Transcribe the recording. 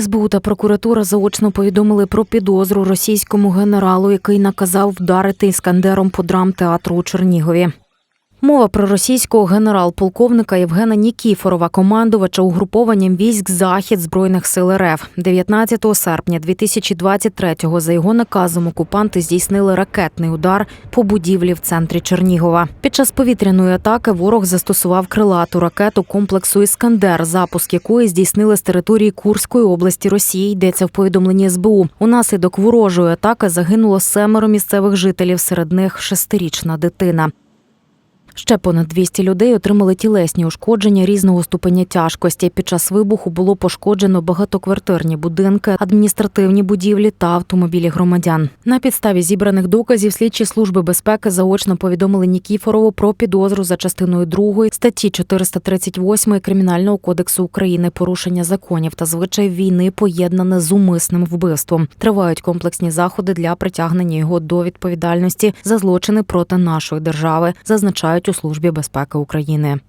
СБУ та прокуратура заочно повідомили про підозру російському генералу, який наказав вдарити іскандером по драмтеатру у Чернігові. Мова про російського генерал-полковника Євгена Нікіфорова, командувача угрупованням військ Захід збройних сил РФ. 19 серпня 2023-го за його наказом окупанти здійснили ракетний удар по будівлі в центрі Чернігова. Під час повітряної атаки ворог застосував крилату ракету комплексу Іскандер, запуск якої здійснили з території Курської області Росії. Йдеться в повідомленні СБУ. Унаслідок ворожої атаки загинуло семеро місцевих жителів, серед них шестирічна дитина. Ще понад 200 людей отримали тілесні ушкодження різного ступеня тяжкості. Під час вибуху було пошкоджено багатоквартирні будинки, адміністративні будівлі та автомобілі громадян. На підставі зібраних доказів слідчі служби безпеки заочно повідомили Нікіфорову про підозру за частиною 2 статті 438 Кримінального кодексу України порушення законів та звичаїв війни поєднане з умисним вбивством. Тривають комплексні заходи для притягнення його до відповідальності за злочини проти нашої держави, зазначають у службі безпеки України.